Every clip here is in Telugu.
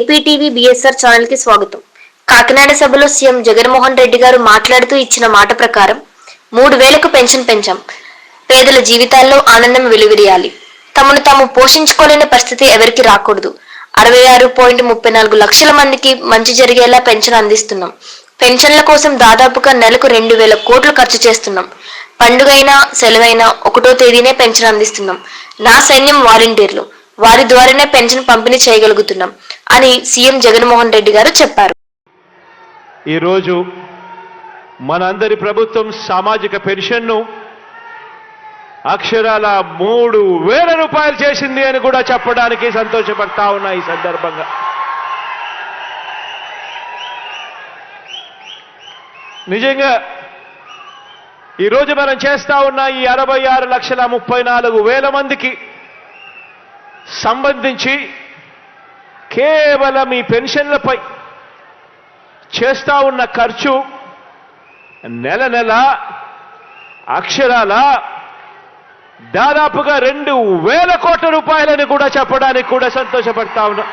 ఏపీటీవీ బిఎస్ఆర్ ఛానల్కి స్వాగతం. కాకినాడ సభలో సీఎం జగన్మోహన్ రెడ్డి గారు మాట్లాడుతూ ఇచ్చిన మాట ప్రకారం మూడు వేలకు పెన్షన్ పెంచాం. పేదల జీవితాల్లో ఆనందం వెలువిరియాలి. తమను తాము పోషించుకోలేని పరిస్థితి ఎవరికి రాకూడదు. అరవై ఆరు పాయింట్ ముప్పై నాలుగు లక్షల మందికి మంచి జరిగేలా పెన్షన్ అందిస్తున్నాం. పెన్షన్ల కోసం దాదాపుగా నెలకు రెండు వేల కోట్లు ఖర్చు చేస్తున్నాం. పండుగైనా సెలవైనా ఒకటో తేదీనే పెన్షన్ అందిస్తున్నాం. నా సైన్యం వాలంటీర్లు. వారి ద్వారానే పెన్షన్ పంపిణీ చేయగలుగుతున్నాం అని సీఎం జగన్మోహన్ రెడ్డి గారు చెప్పారు. ఈరోజు మనందరి ప్రభుత్వం సామాజిక పెన్షన్ను అక్షరాల మూడు వేల రూపాయలు చేసింది అని కూడా చెప్పడానికి సంతోషపడతా ఉన్నా ఈ సందర్భంగా. నిజంగా ఈరోజు మనం చేస్తా ఉన్న ఈ అరవై ఆరు లక్షల ముప్పై నాలుగు వేల మందికి సంబంధించి కేవలం ఈ పెన్షన్లపై చేస్తా ఉన్న ఖర్చు నెల నెల అక్షరాల దాదాపుగా రెండు వేల కోట్ల రూపాయలని కూడా చెప్పడానికి కూడా సంతోషపడతా ఉన్నా.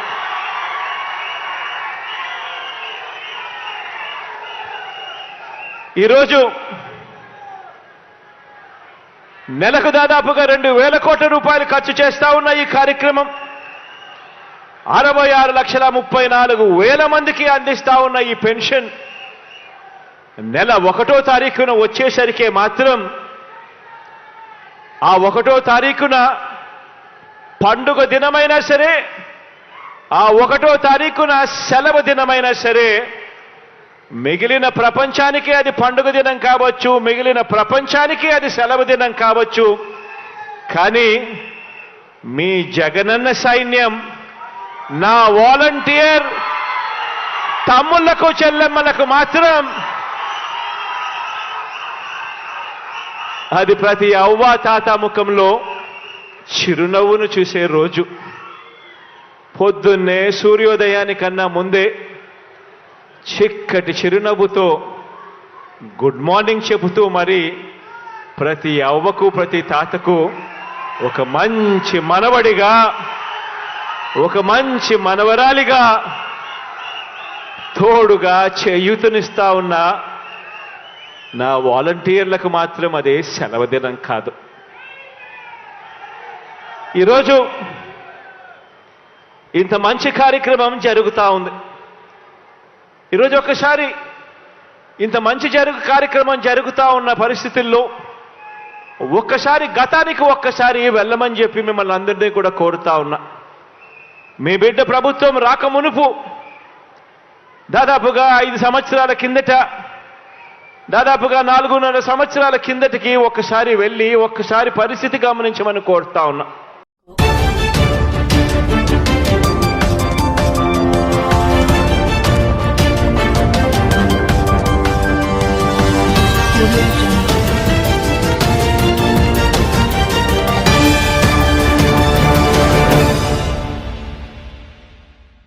ఈరోజు నెలకు దాదాపుగా రెండు వేల కోట్ల రూపాయలు ఖర్చు చేస్తా ఉన్న ఈ కార్యక్రమం అరవై ఆరు లక్షల ముప్పై నాలుగు వేల మందికి అందిస్తా ఉన్న ఈ పెన్షన్ నెల ఒకటో తారీఖున వచ్చేసరికే మాత్రం ఆ ఒకటో తారీఖున పండుగ దినమైనా సరే ఆ ఒకటో తారీఖున సెలవు దినమైనా సరే మిగిలిన ప్రపంచానికి అది పండుగ దినం కావచ్చు మిగిలిన ప్రపంచానికి అది సెలవు దినం కావచ్చు. కానీ మీ జగనన్న సైన్యం నా వాలంటీర్ తమ్ముళ్ళకు చెల్లెమ్మలకు మాత్రం అది ప్రతి అవ్వ తాత ముఖంలో చిరునవ్వును చూసే రోజు. పొద్దున్నే సూర్యోదయానికన్నా ముందే చిక్కటి చిరునవ్వుతో గుడ్ మార్నింగ్ చెబుతూ మరి ప్రతి అవ్వకు ప్రతి తాతకు ఒక మంచి మనవడిగా ఒక మంచి మనవరాలిగా తోడుగా చేయూతనిస్తా ఉన్న నా వాలంటీర్లకు మాత్రం అదే సెలవుదినం కాదు. ఈరోజు ఇంత మంచి కార్యక్రమం జరుగుతూ ఉంది. ఈరోజు ఒకసారి ఇంత మంచి జరుగు కార్యక్రమం జరుగుతూ ఉన్న పరిస్థితుల్లో ఒక్కసారి గతానికి ఒక్కసారి వెళ్ళమని చెప్పి మిమ్మల్ని అందరినీ కూడా కోరుతా ఉన్నా. మీ బిడ్డ ప్రభుత్వం రాక మునుపు దాదాపుగా ఐదు సంవత్సరాల కిందట దాదాపుగా నాలుగున్నర సంవత్సరాల కిందటికి ఒక్కసారి వెళ్ళి ఒక్కసారి పరిస్థితి గమనించమని కోరుతా ఉన్నా.